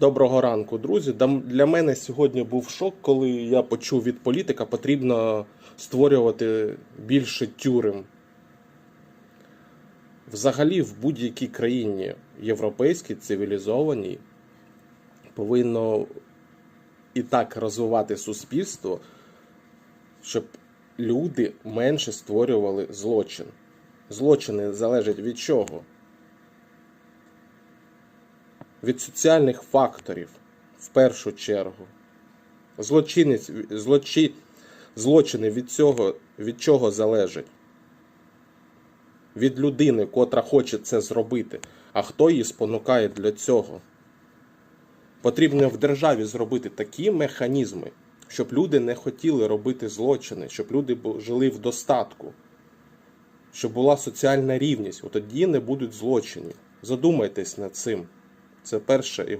Доброго ранку, друзі. Для мене сьогодні був шок, коли я почув від політика, потрібно створювати більше тюрем. Взагалі, в будь-якій країні європейській, цивілізованій, повинно і так розвивати суспільство, щоб люди менше створювали злочин. Злочини залежать від чого? Від соціальних факторів в першу чергу. Злочинець, злочи, злочини від цього від чого залежать? Від людини, котра хоче це зробити. А хто її спонукає для цього? Потрібно в державі зробити такі механізми, щоб люди не хотіли робити злочини, щоб люди жили в достатку, щоб була соціальна рівність. От тоді не будуть злочинів. Задумайтесь над цим. Це перше і